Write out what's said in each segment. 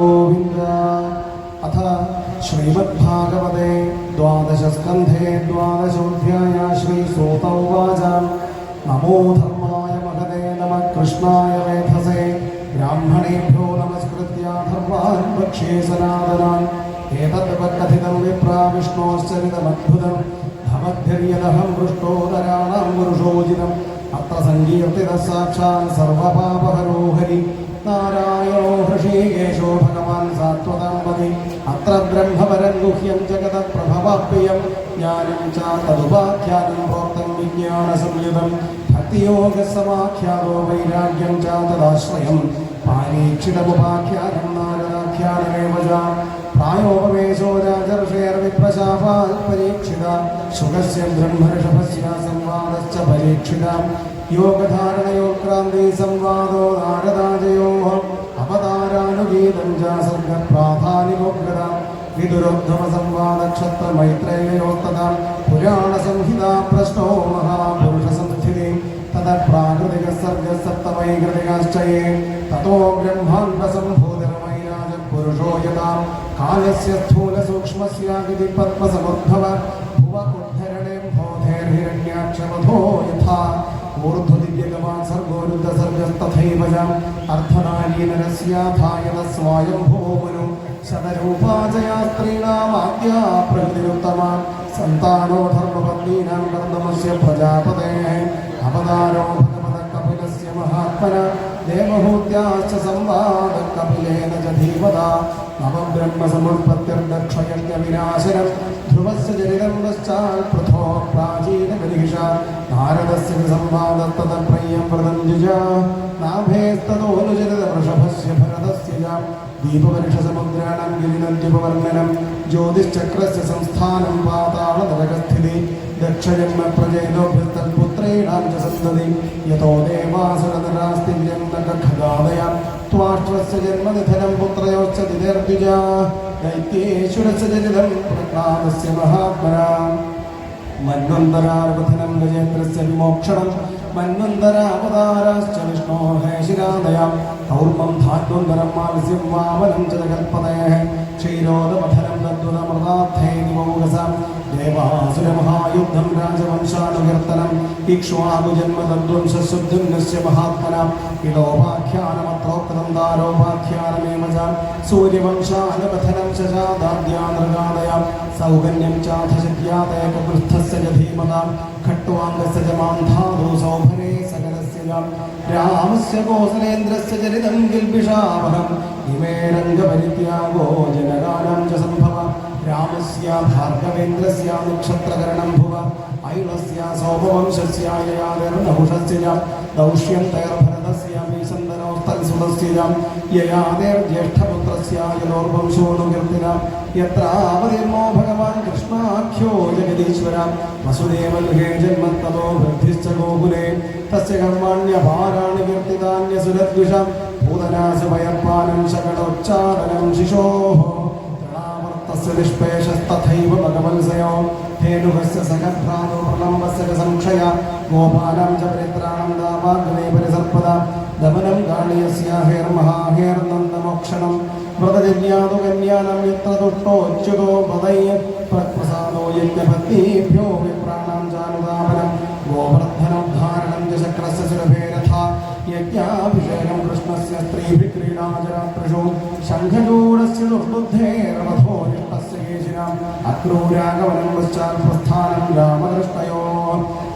ഗോവിന്ദ. അഥ ശ്രീമദ്ഭാഗവതേ ദ്വാദശസ്കന്ധേ ദ്വാദശോധ്യായ ശ്രീസൂത ഉവാച നമോ ധർമായ മഹതേ നമ കൃഷ്ണായ വേധസേ ബ്രാഹ്മണേഭ്യോ നമസ്കൃത്യ ധർമാൻ പക്ഷേ സനാതനാൻ. ഏതദ്വ കഥിതം വിപ്രാ വിഷ്ണോശ്ചരിതമദ്ഭുതം ധമധ്യര്യദഹം വൃഷ്ടോ നരാണാം പുരുഷോചിതം. അത്ര സങ്കീർത്തിത സാക്ഷാൻ സർവപാപഹരോഹരി. നാരായണോ ഹൃഷീകേശോ ഭഗവാൻ സാത്വതാമ്പതി അത്ര ബ്രഹ്മപരം ഗുഹ്യം ജഗത പ്രഭവാപ്രിയം ജ്ഞാനം ചാതദുപാഖ്യാനം പ്രോക്തം വിജ്ഞാന സംയുതം ഭക്തിയോഗസമാഖ്യാതോ വൈരാഗ്യം ചാതദാശ്രയം പാരീക്ഷിതമുപാഖ്യാനം നാരദാഖ്യാനമേവ പ്രായോപവേശോ രാജർഷേർവിപ്രശാപാൽ പരീക്ഷിത സുഖസ്യ ബ്രഹ്മഋഷഭസ്യ സംവാദശ്ച പരീക്ഷിത. योगधारणयोक्रान्ति संवादो नारदाजयोः अवतारानुगीतं च सर्गप्राधानिमोग्रता विदुरोद्धमसंवादक्षत्रमैत्रेयोस्तथा पुराणसंहिता प्रश्नो महापुरुषसंस्थिति ततः प्राकृतिकसर्गसप्तमैकृतिकाश्च ये ततो ब्रह्माण्डसम्भूतिरमैराजपुरुषो यथा कालस्य स्थूलसूक्ष्मस्यागिति पद्मसमुद्भव भुव उद्धरणे बोधेर्हिरण्याक्षमधो यथा ഊർധ്വദിവ്യഗമാൻ സർഗോരുദ്ധ സർഗസ്തഥൈവ അർത്ഥനാലീനരസ്യാധായത സ്വായംഭോമനു ശതരൂപാചയാസ്ത്രീണാമാദ്യ പ്രകൃതിരുത്തമാ സന്താനോ ധർമ്മപത്നീനാം നർദ്ദമസ്യ പ്രജാപതേ അവതാരോ ഭഗവത കപിലസ്യ മഹാത്മന ദേവഹൂത്യാശ്ച സംവാദം കപിലേന ച ധീമത നവബ്രഹ്മസമുൽപത്യർദക്ഷയജ്ഞവിനാശനം ധ്രുവസ്യ ചരിതം പശ്ചാൽ പ്രഥോ പ്രാചീനമനിഹിഷ. നാരദസ്യ സംവാദത്തത പ്രയം വ്രതം ദ്വിജ നാഭേസ്തതോനുചരിത വൃഷഭസ്യ ഭരതസ്യ ദീപപരിഷസമുദ്രാണം ഗിരിനദ്യുപവർണനം ജ്യോതിശ്ചക്രസ്യ സംസ്ഥാനം പാതാളതലകസ്ഥിതി ദക്ഷജന്മ പ്രജേതോഭ്യസ്തൽപു പ്രജേതോഭ്യസ്തൽപുത്രേണാം ച സന്തതി യതോ ദേവാസുരനരാസ്തില്യം നഖഗാദയ ത്വാഷ്ട്രസ്യ ജന്മനിധനം പുത്രയോശ്ച ദിദേർദ്വിജ. ദൈത്യേശ്വരസ്യ ചരിതം പ്രഹ്ലാദസ്യ മഹാത്മനാ. മന്വന്തരാവധനം ഗജേന്ദ്രസ്യ വിമോക്ഷണം. മന്വന്തരാവതാരാശ്ച വിഷ്ണോ ഹേശിരാദയാം കൗർമം ധാന്വന്തരം മാത്സ്യം വാമനം ച देवासुरमहायुद्धं राजवंशानुवर्तनं इक्ष्वाकुजन्मतद्वंसशुद्धिर्नस्य महात्मनां विलोपाख्यानमत्रोक्तं दारोपाख्यानमेव च, सूर्यवंशानुकथनं च चादाद्यानृगादयां सौगन्यं चाथशक्यादयकपृष्ठस्य च धीमतां, खट्वाङ्गस्य च मान्धादो सकल രാമസ്യ കോസലേന്ദ്രസ്യ ചരിതം കിൽബിഷാവഹം ഇമേ രംഗപരിത്യാഗോ ജനകാനാം ച സംഭവ. രാമസ്യ ഭാർഗവേന്ദ്രസ്യ നക്ഷത്രകരണം ഭുവ. ഐളസ്യ സോമവംശസ്യായയാതിർനഹുഷസ്യ ച. ദൗഷ്യം തൈർഭരതസ്യ ഭീഷന്തനോസ്തൽസുതസ്യ ച. യയാതിർജ്യേഷ്ഠപുത്രസ്യ യലോർവംശോനുകീർത്തിന യത്രാവതിർമോ ഭഗവാൻ കൃഷ്ണാഖ്യോ ജഗദീശ്വര വസുദേവൽഹേ ജന്മത്തതോ വൃദ്ധിശ്ച ഗോകുലേ തസ്യ കർമാണ്യഭാരാണി കീർത്തിതാന്യസുരദ്വിഷം ഭൂതനാശമയർപ്പാനം ശകടോച്ചാടനം ശിശോः तृणावर्तस्य निष्पेषस्तथैव भगवल्सयो धेनुकस्य सखभ्रातो प्रलम्बस्य च संक्षय गोपालं च परित्राणं दावाग्ने परिसर्पदा दमनं गाढीयस्य हेर्महाहेर्नन्दमोक्षणं व्रतजज्ञातु कन्यानं यत्र तुष्टोच्युतो पदैः प्रसादो യജ്ഞപത്നീഭ്യോ വിപ്രാണാം ചാനുതാപനം ഗോവർദ്ധനോദ്ധാരണം ചക്രസ്യ സുരഭേരഥ. യജ്ഞാഭിഷേകം കൃഷ്ണസ്യ സ്ത്രീഭി ക്രീഡാചരാത്രിഷു ശംഖചൂടസ്യ ദുർബുദ്ധേരവധോ യുഷ്ടസ്യ കേശിനാം അക്രൂരാഗമനം പശ്ചാൽ പ്രസ്ഥാനം രാമദൃഷ്ടയോ.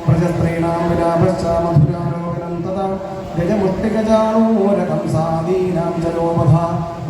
പ്രജസ്ത്രീണാം വിലാപശ്ച മധുരാരോപനം തഥാ. ഗജമുട്ടികജാണൂരകം സാദീനാം ചലോപഭ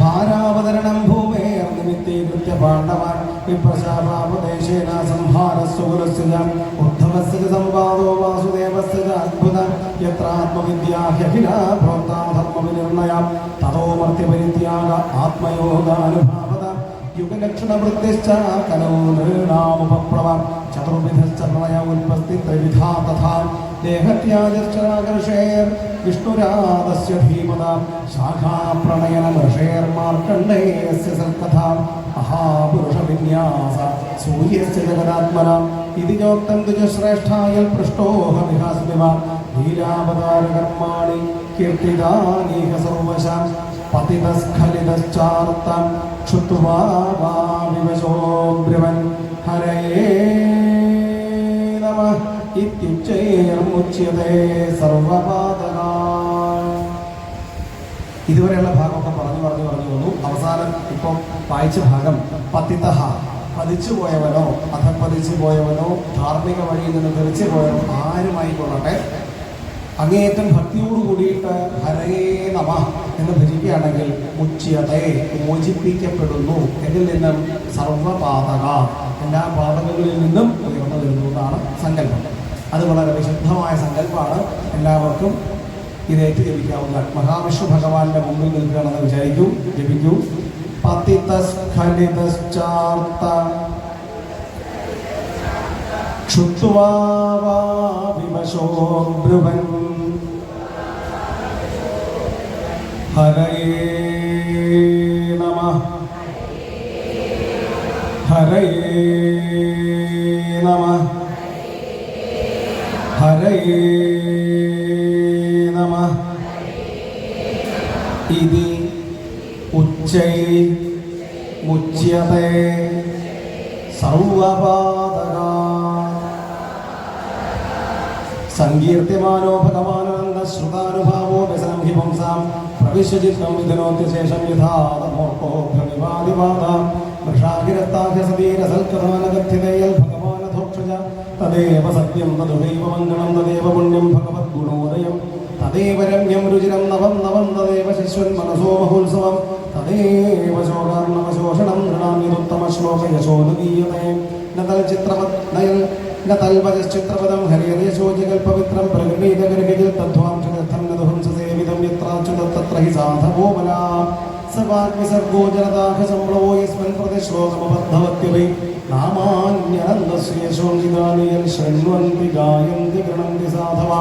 ഭാരാവതരണം ഭൂമേ നിമിത്തീകൃത്യ പാണ്ഡവാൻ വിപ്രശാപാപദേശേന സംഹാരസുകുലസ്യ ഉദ്ധവസ്യ സംവാദോ വാസുദേവസ്യ അത്ഭുത യത്രാത്മവിദ്യാ ഹ്യഖില ഭോക്താ ധർമ്മവിനിർണയം തതോ ആത്മയോഗാനുഭാവത. യുഗലക്ഷണവൃത്തിശ്ച കലോ നൃണാമുപപ്രവർ ചതുർവിധശ്ച പ്രളയ ഉൽപ്പത്തി ത്രിവിധാ തഥാ ദേഹത്യാജശ്ചാകർഷേർ വിഷ്ണുരാതസ്യ ധീമത ശാഖാപ്രണയനമർഷേർമാർക്കണ്ഡേയസ്യ സൽക്കഥ മഹാപുരുഷവിന്യാസ സൂര്യസ്യ ജഗദാത്മന ഇതി ചോക്തം തുജ ശ്രേഷ്ഠായൽ പൃഷ്ടോഹമിഹാസ്മിവ ലീലാവതാരകർമാണി കീർത്തിദാനീഹ സർവശാം പതിതസ്ഖലിതശ്ചാർത്തം ക്ഷുത്വാ വാ വിവശോ ബ്രുവൻ ഹരയേ ഇതുവരെയുള്ള ഭാഗമൊക്കെ പറഞ്ഞു പറഞ്ഞു പറഞ്ഞു വന്നു അവസാനം ഇപ്പം വായിച്ച ഭാഗം പതിതഹ. പതിച്ചു പോയവനോ അധപ്പതിച്ചു പോയവനോ ധാർമ്മിക വഴിയിൽ നിന്ന് തെറിച്ചു പോയവനോ ആരുമായിക്കൊള്ളട്ടെ? അങ്ങേയറ്റം ഭക്തിയോട് കൂടിയിട്ട് ഹരേ നമ എന്ന് ഭജിക്കുകയാണെങ്കിൽ മുച്യതേ മോചിപ്പിക്കപ്പെടുന്നു എന്നിൽ നിന്നും സർവപാതക എല്ലാ പാതകളിൽ നിന്നും ഉയർന്നു വരുന്നു എന്നാണ് സങ്കല്പം. അത് വളരെ വിശുദ്ധമായ സങ്കല്പമാണ്. എല്ലാവർക്കും ഇതേറ്റ് ജപിക്കാവുന്ന മഹാവിഷ്ണു ഭഗവാന്റെ മുമ്പിൽ നിൽക്കുകയാണെന്ന് വിചാരിക്കൂ ജപിക്കൂ. പതിതസ്ഖലിതശ്ചാർത്ത ഹരയേ നമ. ഹരയേ വിശ്വജിത് സംവിധനോത്തി ശേഷം യഥാതമോർപ്പോ ഭ്രമിവാദിവാദ വൃഷാകിരത്താഹ്യസതീരസൽക്കഥമാനഗത്യതയൽ ഭഗവാനധോക്ഷജ. തദേവ സത്യം തദുദൈവ മംഗളം തദേവ പുണ്യം ഭഗവദ്ഗുണോദയം തദേവ രമ്യം രുചിരം നവം നവം തദേവ ശിശ്വൻ മനസോ മഹോത്സവം. തദേവ ശോകാർണവശോഷണം നൃണാമ്യതുത്തമശ്ലോക യശോദീയതേ നതൽ ചിത്രപദം നയൽ നതൽവജശ്ചിത്രപദം ഹരിഹരയശോചകൽപവിത്രം പ്രകൃതീതഗർഹികൾ തദ്ധ്വാംശ हि साधवो बला स वाग्विसर्गो जलदाघसम्प्लवो यस्मिन् प्रतिश्लोकमबद्धवत्यपि नामान्यनन्दस्य यशोऽङ्गितानि यन् शृण्वन्ति गायन्ति गृणन्ति साधवा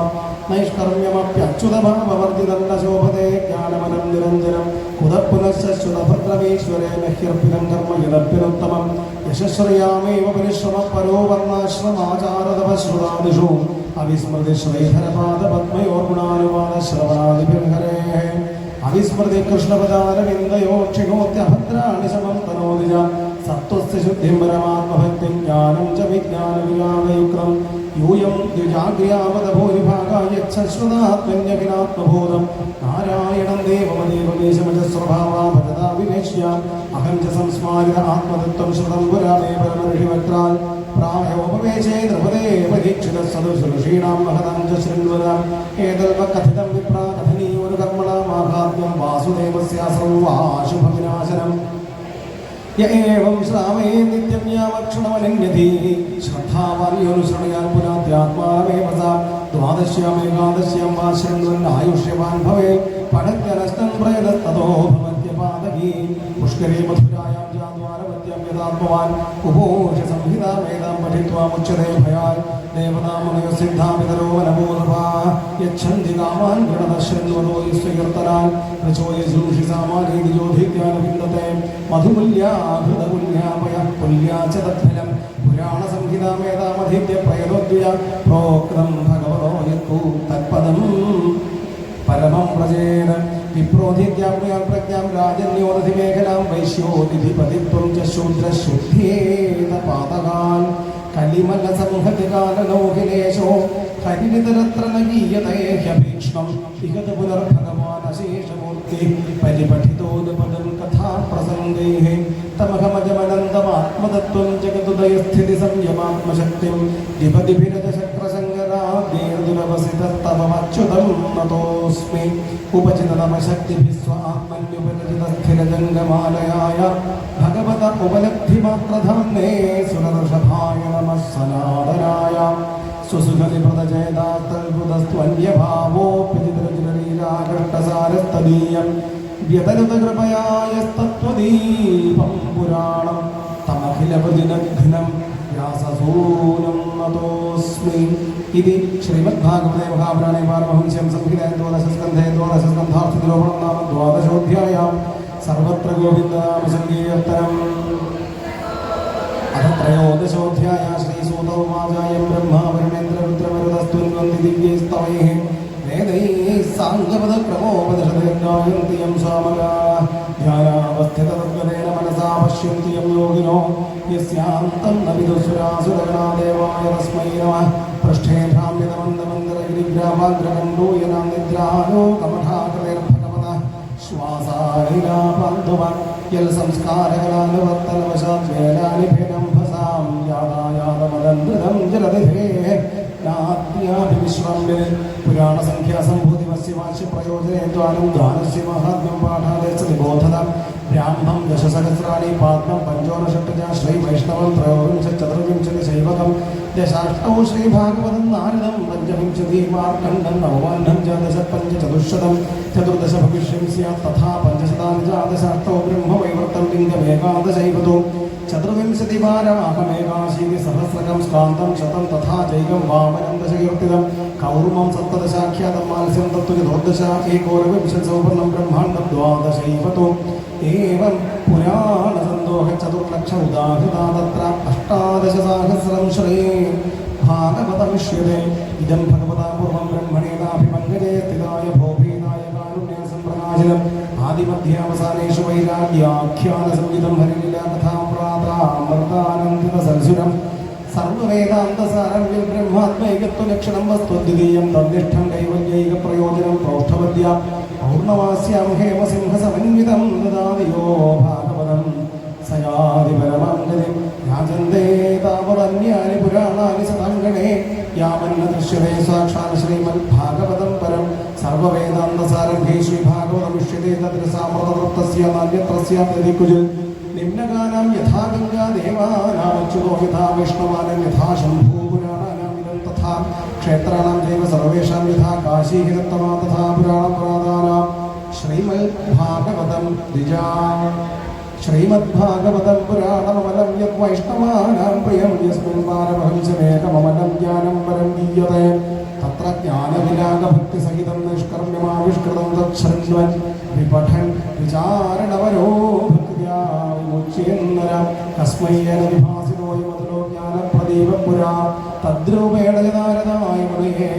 नैष्कर्म्यमप्यच्युतभाववर्जितं न शोभते ज्ञानमनं निरञ्जनं कुतः पुनश्चुतभद्रमीश्वरे मह्यर्पितं कर्म यदप्यनुत्तमं यशश्रयामेव परिश्रमः परो वर्णाश्रमाचारतपश्रुतादिषु अविस्मृतिश्रैधरपादपद्मयोर्गुणानुवादश्रवणादिभिर्हरेः അവിസ്മൃതി കൃഷ്ണപദാരവിന്ദയോക്ഷിഗോത്യഭദ്രാണി ശമം തനോദിജ സത്വസ്യ ശുദ്ധിം പരമാത്മഭക്തിം ജ്ഞാനം ച വിജ്ഞാനവിലാപയുക്തം യൂയം ദ്വിജാഗ്രിയാപദഭൂരിഭാഗായശ്രുതാത്മന്യഖിലാത്മബോധം നാരായണം ദേവമദേവദേശമജസ്വഭാവാ ഭജതാ വിവേക്ഷ്യ അഹം ച സംസ്മാരിത ആത്മതത്വം ശ്രുതം പുരാമേ പരമഋഷിവക്രാൽ പ്രാഹ്യോപവേശേ ദ്രവതേ പരീക്ഷിത സദൃശൃഷീണാം മഹതാം ച ശൃണ്വത ഏതൽവ കഥിതം വിപ്രാ കഥനീയോരു കർമ്മണാ ഭഗവന്തം വാസുദേവസ്യാശ്രവാശുഭവിനാശനം യേവം ശ്രാവേ നിത്യം യാവക്ഷണമലന്യതി ശ്രദ്ധാവാര്യോനുസൃണയാൽ പുരാത്യാത്മാനമേവ ദ്വാദശ്യാം ഏകാദശ്യാം വാ ശൃണ്വന്നായുഷ്യവാൻ ഭവേ. പടക്കരസ്തം പ്രേതസ്തോ ഭവത്യപാതകീ പുഷ്കരേ മധുരായാം യഥാത്മവാൻ ഉപോഷ സംഹിതാമേതാം പഠിത്വാ മുച്ചതേ ഭയാൽ ദേവതാമനയോ സിദ്ധാപിതരോ വനമോർവാ യച്ഛന്തി കാമാൻ ഗണദർശന്വനോ സ്വീകർത്തനാൻ പ്രചോയജൂഷി സാമാനീതി ജ്യോതിജ്ഞാനവിന്ദത്തെ മധുമുല്യാഭൃതമുല്യാപയ പുല്യാചതഫലം പുരാണ സംഹിതാമേതാമധീത്യ പ്രയതോദ്വയ പ്രോക്തം ഭഗവതോ യത്തു തത്പദം പരമം പ്രചേരം प्रोक्तं भगवतो यत्तु तत्पदम् परमं व्रजेन विप्रोधित्याज्ञां प्रज्ञां राजन्योदधिमेखलां वैश्योनिधिपतित्वं च शूद्रशुद्धेन पातकान् कलिमलसंहतिकाललोहिलेशो हरिनितरत्र न गीयते ह्यभीक्ष्णं विगत पुनर्भगवानशेषमूर्ति परिपठितोदपदं ീർദുരവസിതമച്യുതമുന്നതോസ്മി ഉപചിതമശക്തിഭിസ്വാത്മന്യുപരചിതസ്ഥിരജംഗമാലയായ ഭഗവത ഉപലബ്ധിമാത്രധാന്നേ സുരഋഷഭായ നമഃ സനാതനായ സുസുഖലിപ്രദചേതാത്തൽബുധസ്ത്വന്യഭാവോപ്യചിതരചിതരീരാകൃഷ്ടസാരസ്തദീയം വ്യതനുതകൃപയായസ്തത്വദീപം പുരാണം തമഖിലപതിനഘ്നം വ്യാസസൂനം നതോസ്മി. ഇത് ശ്രീമദ്ഭാഗവതേ മഹാപുരാണേ പാരമഹംസ്യം സംഹിതേ ദ്വാദശസ്കന്ധേ ദ്വാദശസ്കന്ധാർത്ഥനിരോപണം നാമ ദ്വാദശോധ്യായാം. സർവത്ര ഗോവിന്ദനാമസങ്കീർത്തനം അഥ ത്രയോദശോധ്യായ ശ്രീസൂതൗമാചാര്യം ബ്രഹ്മാവരുണേന്ദ്രപുത്രമരുതസ്തുന്വന്തി ദിവ്യൈസ്തവൈഃ വേദൈः സാംഗപദപ്രമോപദശതേർഗായന്തി യം സാമരാः ധ്യാനാवस्थिततद्वदेन मनसा पश्यन्ति यं योगिनो यस्यान्तं न विदुसुरासुरगणा देवाय तस्मै नमः പൃഷ്ഠേ ഭാമ്യ നമന്ദമന്ദരഗിരിഗ്രാമാഗ്രമണ്ഡൂയനാം നിദ്രാനോ കമഠാകലേർഭഗവത ശ്വാസാഹിനാപാന്ധുവ യൽ സംസ്കാരകലാനുവർത്തനവശാദ്വേലാനി ഭേദംഭസാം യാതായാതമദന്തൃതം ജലതിഭേ നാദ്യാഭിവിശ്രമ്യന് പുരാണസംഖ്യാസംഭൂതിമസ്യ വാശ്യ പ്രയോജനേത്വാനും ധ്വാനസ്യ മഹാത്മ്യം പാഠാദേശ നിബോധത ബ്രാഹ്മം ദശസഹസ്രാണി പാത്മം പഞ്ചോനഷട്ടജ ശ്രീ വൈഷ്ണവം ത്രയോവിംശ ചതുർവിംശതി ശൈവകം ദശാഷ്ടവും ശ്രീഭാഗവതം നാരദം പഞ്ചവിംശതി മാർക്കണ്ഡം നവമാണ്ഡം ച ദശ പഞ്ച ചതുർശതം ചതുർദശ ഭവിഷ്യം സ്യാत् തഥാ പഞ്ചശതാനി ച ദശാഷ്ടൗ ബ്രഹ്മവൈവർത്തം ലിംഗമേകാദശൈവതോ ചതുർവിംശതി വാരമാഹമേകാശീതി സഹസ്രകം സ്കാന്തം ശതം തഥാ ജൈകം വാമനം ദശകീർത്തിതം കൗർമം സപ്തദശാഖ്യാതം മാത്സ്യം തത്വചതോർദശ ഏകോരവിംശ സൗവർണം ബ്രഹ്മാണ്ഡം ദ്വാദശൈവതോ ഏവം പുരാണസന്തോഹ ചതുർലക്ഷ ഉദാഹൃതാ തത്ര അഷ്ടാദശസാഹസ്രം ശ്രേ ഭാഗവതമിഷ്യതേ. ഇതം ഭഗവതാ പൂർവം ബ്രഹ്മണേനാഭിമംഗജേ സ്ഥിതായ ഭോഭീനായ കാരുണ്യസംപ്രകാശനം ആദിമധ്യാവസാനേഷു വൈരാഗ്യാഖ്യാന സംഗീതം ഹരിലീല കഥാപ്രാതാമൃതാനന്ദിത സൽസുരം സർവവേദാന്തസാരംഗിൽ ബ്രഹ്മാത്മൈകത്വ ലക്ഷണം വസ്തുദ്വിതീയം തദ്നിഷ്ഠം കൈവല്യൈക പ്രയോജനം പ്രോഷ്ഠവദ്യ പൗർണമാസ്യാം ഹേമസിംഹ സമന്വിതം ദദാതിയോ ഭാഗവതം. സയാതി പരമാംഗതി രാജന്തേ താവതന്യാനി പുരാണാനി സതംഗണേ യാമന്ന ദൃശ്യതേ സാക്ഷാൽ ശ്രീമദ് ഭാഗവതം പരം. സർവവേദാന്തസാരംഭേ ശ്രീ ഭാഗവതമിഷ്യതേ തത്ര സാമൃതവൃത്തസ്യ നാണ്യത്രസ്യ പ്രതികുജിൽ നിമ്നഗാനം ഗംഗാ ദേവാനാമച്യുതോ യഥാ വിഷ്ണുവാനം യഥാ ശംഭൂ പുരാണാനാം ഇതം തഥാ ക്ഷേത്രാണാം ദൈവ സർവേഷാം യഥാ കാശീഹിതത്തമാ തഥാ ശ്രീമദ് ഭാഗവതം ദ്വിജാ ശ്രീമദ്ഭാഗവതം പുരാണമമലം യത് വൈഷ്ണവാനാം പ്രിയം യസ്മിൻ പാരമഹംസമേകമമലം ജ്ഞാനം പരം ദീയതേ. തത്ര ജ്ഞാനവിരാഗഭക്തിസഹിതം നിഷ്കർമ്മ്യമാവിഷ്കൃതം തച്ഛൃണ്വൻ വിപഠൻ വിചാരണവരോ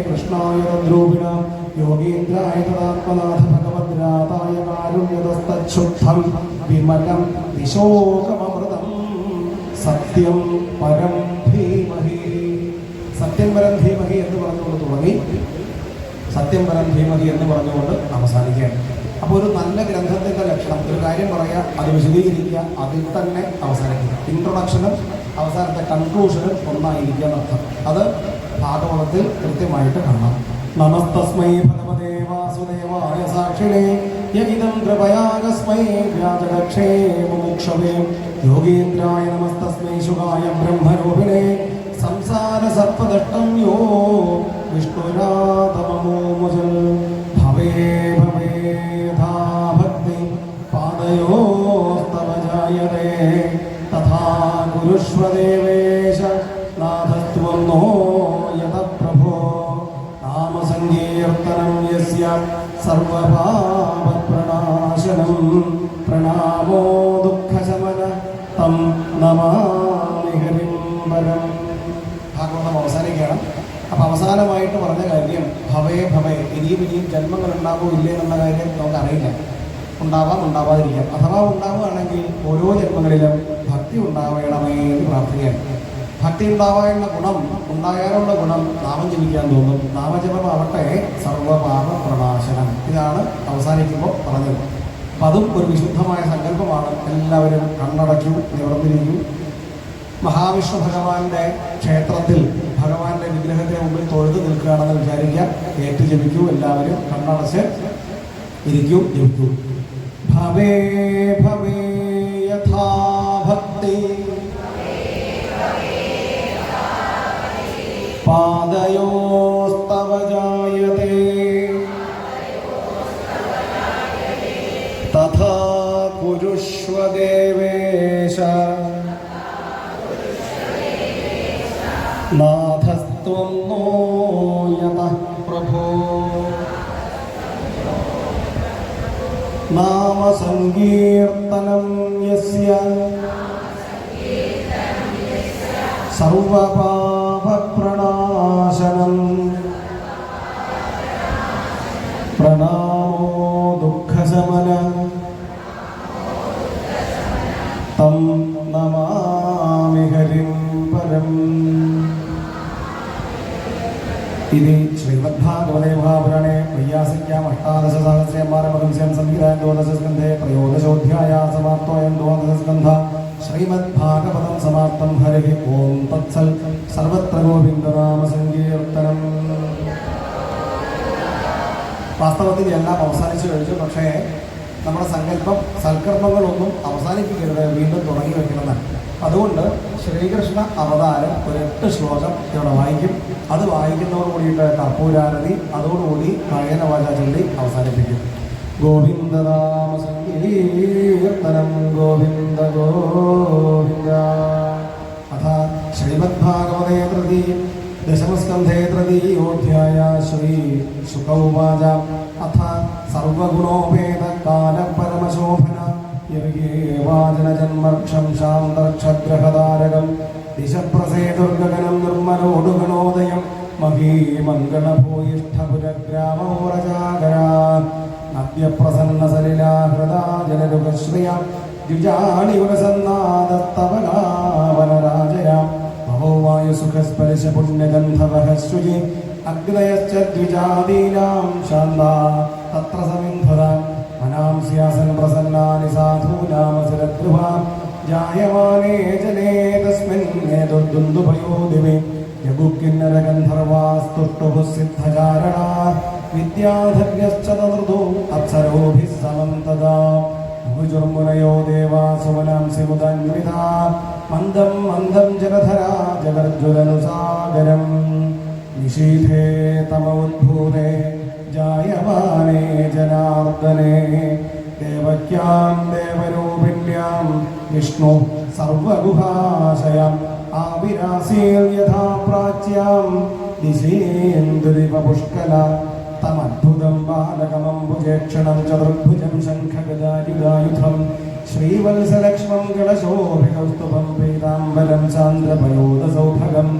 കൃഷ്ണായ യോഗീന്ദ്രായ സത്യം പരം സത്യം എന്ന് പറഞ്ഞുകൊണ്ട് തുടങ്ങി. സത്യം പരം ധീമഹി എന്ന് പറഞ്ഞുകൊണ്ട് അവസാനിക്കുകയാണ്. അപ്പോൾ ഒരു നല്ല ഗ്രന്ഥത്തിന്റെ ലക്ഷണം. ഒരു കാര്യം പറയുക അത് വിശദീകരിക്കുക അതിൽ തന്നെ അവസാനിക്കുക. ഇൻട്രൊഡക്ഷനും അവസാനത്തെ കൺക്ലൂഷനും ഒന്നായിരിക്കുക എന്നർത്ഥം. അത് ഭാഗവതത്തിൽ കൃത്യമായിട്ട് കാണാം. നമസ്തസ്മൈ ഭഗവതേ വാസുദേവായ സാക്ഷിണേ യമിദം കൃപയാകസ്മൈ വ്യാജലക്ഷേ മുമുക്ഷവേ. യോഗീന്ദ്രായ നമസ്തസ്മൈ ശുഭായ ബ്രഹ്മരൂപിണേ സംസാര സർപ്പദഷ്ടം യോ വിഷ്ണുരാതമോ മുജൽ ഭവേ ഭവേധാ ഭക്തി പാദയോസ്തവ ജായതേ തഥാ ഗുരുഷ്വദേവേശ നാഥത്വം നോ യത പ്രഭോ നാമസങ്കീർത്തനം യസ്യ സർവഭാവപ്രണാശനം പ്രണാമോ ദുഃഖശമന തം നമാമി ഹരിം പരം ഭാഗവതം അവസാനിക്കുകയാണ്. അപ്പൊ അവസാനമായിട്ട് പറഞ്ഞ കാര്യം ഭവേ ഭവേ ഇനിയും ഇനിയും ജന്മങ്ങൾ ഉണ്ടാകുമോ ഇല്ലേ എന്നുള്ള കാര്യം നമുക്കറിയില്ല. ഉണ്ടാവാം ഉണ്ടാവാതിരിക്കാം. അഥവാ ഉണ്ടാവുകയാണെങ്കിൽ ഓരോ ജന്മങ്ങളിലും ഭക്തി ഉണ്ടാവേണമേ എന്ന് പ്രാർത്ഥിക്കുകയാണ് ഭക്തി ഉണ്ടാവാനുള്ള ഗുണം ഉണ്ടായാലുള്ള ഗുണം നാമം ജപിക്കാൻ തോന്നും. നാമജപമാവട്ടെ സർവപാപ പ്രനാശനം ഇതാണ് അവസാനിക്കുമ്പോൾ പറഞ്ഞത്. അപ്പം അതും ഒരു വിശുദ്ധമായ സങ്കല്പമാണ്. എല്ലാവരും കണ്ണടച്ചു നിവർന്നിരിക്കും. മഹാവിഷ്ണു ഭഗവാന്റെ ക്ഷേത്രത്തിൽ ഭഗവാന്റെ വിഗ്രഹത്തിന് മുമ്പിൽ തൊഴുതു നിൽക്കുകയാണെന്ന് വിചാരിക്കുക. ഏറ്റു ജപിക്കൂ എല്ലാവരും കണ്ണടച്ച് ഇരിക്കൂ ജപിക്കൂ. ഭവേ ഭവേ യഥാഭക്തി പാദയോസ്തവ ജായത്തെ തഥാ കുരുഷ്വ നാഥസ്ത്വം നോ യതഃ പ്രഭോ നാമസങ്കീർത്തനം യസ്യ സർവപാപപ്രണാശനം വൈയാസിക്യാം അഷ്ടാദശ സഹസ്രമാരമഹംസ്യം സംഹിതാൻ ദ്വാദശസ്കന്ധേ ത്രയോദശോധ്യായ സമാപ്തോയം ദ്വാദശസ്കന്ധ ശ്രീമദ്ഭാഗവതം സമാപ്തം ഹരി ഓം തത്സൽ സർവത്ര ഗോവിന്ദനാമ സങ്കീർത്തനം വാസ്തവത്തിൽ എല്ലാം അവസാനിച്ചു കഴിഞ്ഞു പക്ഷേ നമ്മുടെ സങ്കല്പം സൽക്കർമ്മങ്ങളൊന്നും അവസാനിപ്പിക്കരുത് വീണ്ടും തുടങ്ങി വെക്കണമെന്നാണ് അതുകൊണ്ട് ശ്രീകൃഷ്ണ അവതാരം ഒരു എട്ട് ശ്ലോകം ഇവിടെ വായിക്കും. അത് വായിക്കുന്നതോട് കൂടിയിട്ട് കർപ്പൂരാരതി അതോടുകൂടി വാച ചൊല്ലി അവസാനിപ്പിക്കും. ഗോവിന്ദനാമ സങ്കീർത്തനം ഗോവിന്ദ ഗോവിന്ദ. അഥ ശ്രീമദ്ഭാഗവതേ തൃതി ദശമസ്കന്ധേ തൃതീയോധ്യായ ശ്രീ ശുകൗവാച അഥ സർവഗുണോപേത കാലപരമശോഭന യർഗേവാചനജന്മർക്ഷം ശാന്തർക്ഷഗ്രഹതാരകം ദിശപ്രസേതുർഗഗനം നിർമ്മലോടുഗണോദയം മഹീമംഗളഭൂയിഷ്ഠപുരഗ്രാമോരജാഗരാ നദ്യപ്രസന്ന സലിലാഹൃദാ ജലരുഗശ്രിയ ദ്വിജാണിയുഗസന്നാദത്തവകാവനരാജയാം മഹോവായുസുഖസ്പരിശ പുണ്യഗന്ധവഃ ശുചി അഗ്നയശ്ച ദ്വിജാദീനാം ശാന്താ. തത്ര ജായമാനേ ജനേ തസ്മിൻ നേതുർദുന്ദുഭയോ ദിവേ. യഗുക്കിന്നരഗന്ധർവാസ്തുഷ്ടുഭുഃ സിദ്ധചാരണാ വിദ്യാധര്യശ്ച തദൃതോ അപ്സരോഭിः സമം തദാ മന്ദം മന്ദം ജലധരാ ജഗർജ്വലനുസാഗരം നിഷീധേ തമ ഉദ്ഭൂതേ ജായമാനേ ജനാർദ്ദനേ. ദേവക്യാം ദേവരൂപിണ്യാം വിഷ്ണു സർവഗുഹാശയം. ആവിരാസീൽ യഥാ പ്രാച്യാം ദിശേന്ദുരിവ പുഷ്കല തമദ്ഭുതം ബാലകമംബുജേക്ഷണം ചതുർഭുജം ശംഖഗദായുധായുധം. ശ്രീവത്സലക്ഷ്മം ഗളശോഭികൗസ്തുഭം പീതാംബരം ചാന്ദ്രപയോദസൗഭഗം.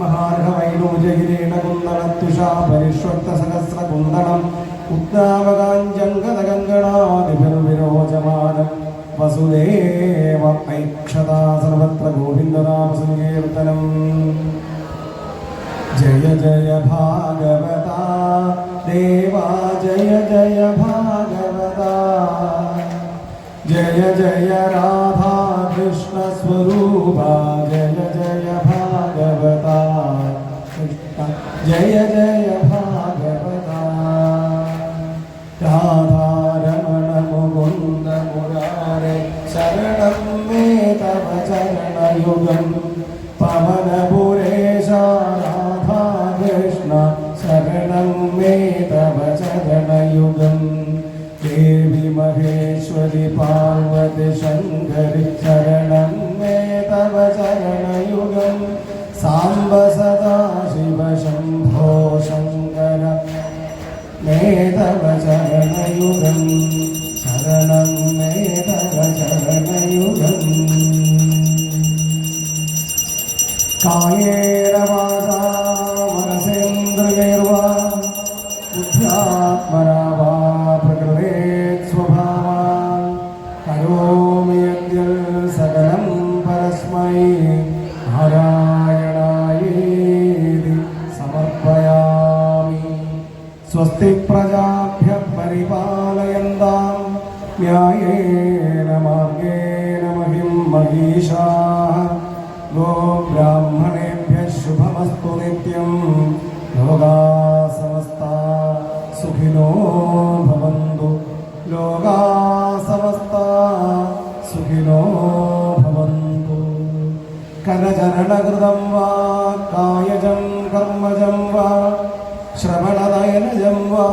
മഹാർഹവൈനൂജഗിരീണ കുന്ദളത്തുഷാ പരിഷ്വക്ത സഹസ്രകുന്ദളം ഉദ്ദാവകാഞ്ജംഗതഗംഗണാദിഭിർവിരോചമാനം വസുദേവ ഐക്ഷതാ സർവത്ര ഗോവിന്ദനാമ സങ്കീർത്തനം ജയ ജയ ഭാഗവത ദേവാ ജയ ജയ ഭാഗവത. ജയ ജയ രാധാ കൃഷ്ണ സ്വരൂപ ജയ ജയ ജയ ഭാഗവത. രാധാരമണ മുകുന്ദ മുരാരെ ശരണം മേ തവ ചരണയുഗം. പവനപുരേശ രാധാകൃഷ്ണ ശരണം മേ തവ ചരണയുഗം. ദേവി മഹേശ്വരി പാർവതി ശങ്കരി ശരണം മേ തവ ചരണയുഗം. സാംബ സദാ മേ തവ ചരണയുഗം ശരണം മേ തവ ചരണയുഗം കായേന വാചാ മനസേന്ദ്രിയൈർവാ ബുദ്ധ്യാത്മനാ വാ പ്രകൃതേ സ്വഭാവാ കരചരണകൃതം വാ കായജം കർമ്മജം വാ ശ്രവണനയനജം വാ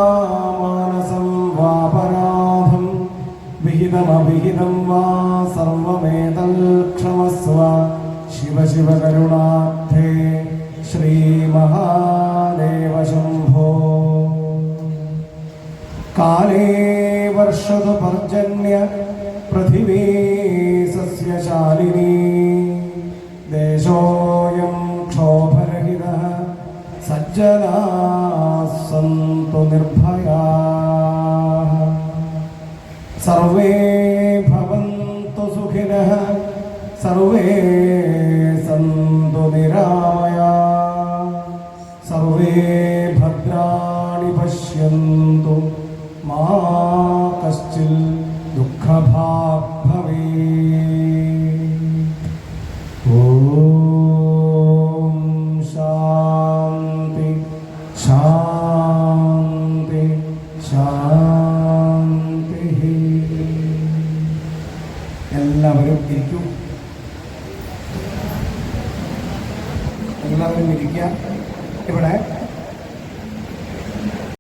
മാനസം വാപരാധം വിഹിതമവിഹിതം വാ സർവമേതൽ ക്ഷമസ്വ ശിവ ശിവ കരുണാർത്ഥേ ശ്രീമഹാദേവ ശംഭോ. കാലേ വർഷതു പർജന്യ പൃഥിവീ സസ്യശാലിനി ദേശോയം ക്ഷോഭരഹിത സജ്ജനാ സന്തു നിർഭയാ സർവേ ഭവന്തു സുഖിനഃ സർവേ